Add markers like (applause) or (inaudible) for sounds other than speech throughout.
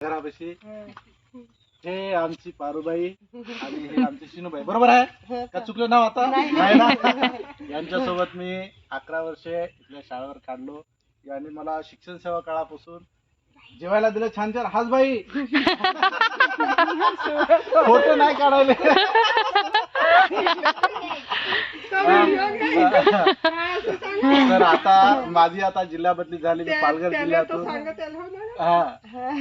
घरापाशी. हे. आमची पारुबाई आणि हे आमची शिनूबाई. बरोबर आहे? का? चुकलं नाव आता? नाही. ना? यांच्यासोबत मी अकरा वर्षे इथल्या शाळेवर काढलो. यांनी मला शिक्षण सेवा काळापासून जेवायला दिलं. छान छान. हाच बाई. (laughs) फोटो नाही काढायले. (laughs) तर आता माझी आता जिल्हा बदली झाली मी पालघर जिल्ह्यातून हा.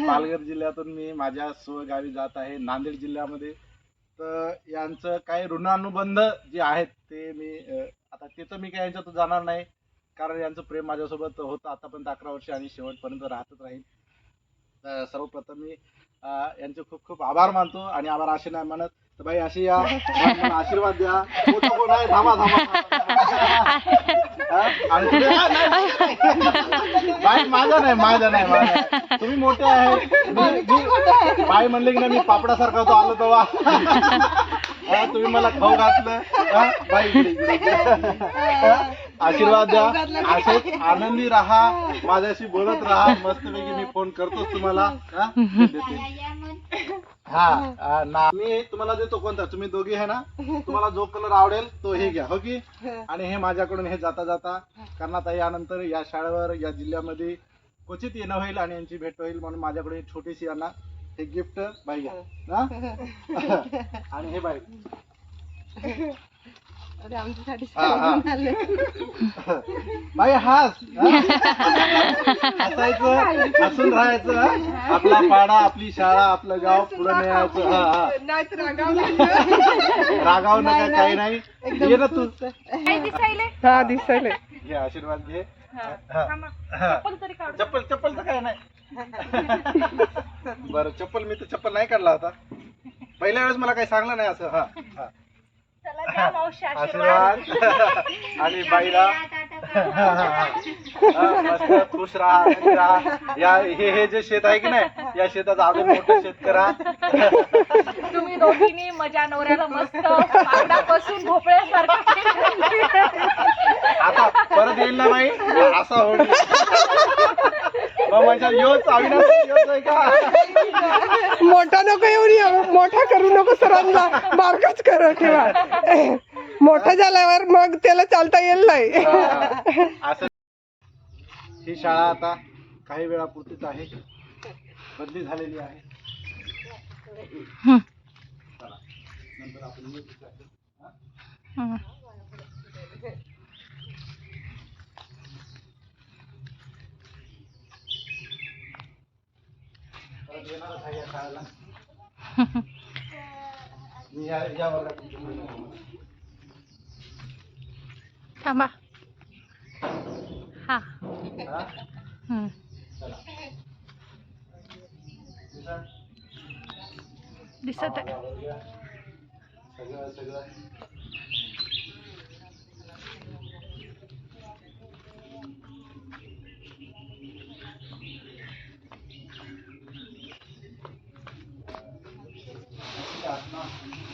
पालघर जिल्ह्यातून मी माझ्या स्वगावी जात आहे नांदेड जिल्ह्यामध्ये. तर यांचं काही ऋणानुबंध जे आहेत ते मी आता ते तर मी काही यांच्यातून जाणार नाही. कारण यांचं प्रेम माझ्यासोबत होतं आतापर्यंत अकरा वर्ष आणि शेवटपर्यंत राहतच राहील तर सर्वप्रथम मी यांचे खूप खूप आभार मानतो आणि आभार असे नाही म्हणत तर बाई अशी या मला आशीर्वाद द्या मोठं कोण आहे थांबा थांबा हा? आणि तुम्ही (laughs) हा, नाही, नाही. बाई माझा नाही माझा नाही माझा नाही. तुम्ही मोठे आहे मी- मी- बाई म्हणले की नाही मी पापडासारखा होतो आलो तेव्हा हा, तुम्ही मला खाऊ घातलं हा? बाई इकडे, इकडे, इकडे. हा? आशीर्वाद द्या असेच आनंदी राहा माझ्याशी बोलत राहा मस्तपैकी मी फोन करतोच तुम्हाला हा? (laughs) देते. हा ना. मी तुम्हाला देतो कोणता? तुम्ही दोघी आहे ना? तुम्हाला जो कलर आवडेल तो हे घ्या हो की? आणि हे माझ्याकडून हे जाता जाता कारण आता यानंतर या शाळेवर या जिल्ह्यामध्ये क्वचित येणं होईल आणि यांची भेट होईल म्हणून माझ्याकडे एक छोटीशी यांना हे गिफ्ट बाई घ्या. हा? (laughs) आणि हे बाई. (laughs) अरे आमच्यासाठी. सांगून आले. बाई हास हसायचं हसून राहायचं हा? आपला पाडा आपली शाळा आपलं गाव पुढे न्यायचं हा हा. रागावलं. रागाव नका. काही नाही. ये ना तू. हा दिसायले. घे आशीर्वाद घे. हा. हा. चप्पल चप्पल तर काय नाही. बरं चप्पल मी तर चप्पल नाही काढला होता. पहिल्या वेळेस मला काही सांगलं नाही असं हा हा. आशीर्वाद. (laughs) आणि बाईला. हा, मस्त खुश राहा आनंदी राहा. या हे हे जे शेत आहे की नाही या शेताचं अजून मोठं शेत करा. तुम्ही दोघींनी मजा नवऱ्याला मस्त पागडापासून भोपळ्यासारखं आता परत येईल ना बाई? असा होईल. मग म्हणजे योच अविनाश मोठा नको येऊन ये मोठा करू नको सरांना. बारकाच कर ठेवा. मोठा झाल्यावर मग त्याला चालता येईल नाही. हा. असं. ही शाळा आता काही वेळापुरतीच आहे. बदली झालेली आहे. चला. नंतर आपण येऊ तिथे. हा? परत येणारच आहे या शाळेला मी या या वर्गात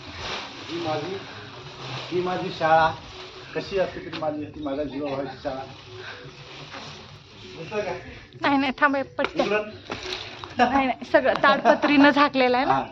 हा माझी ही माझी शाळा. कशी असते तरी माझी ती माझ्या जीवा व्हायची शाळा का? नाही नाही थांबा पटकन? नाही नाही सगळं ताडपत्रीनं झाकलेलं आहे ना? हा.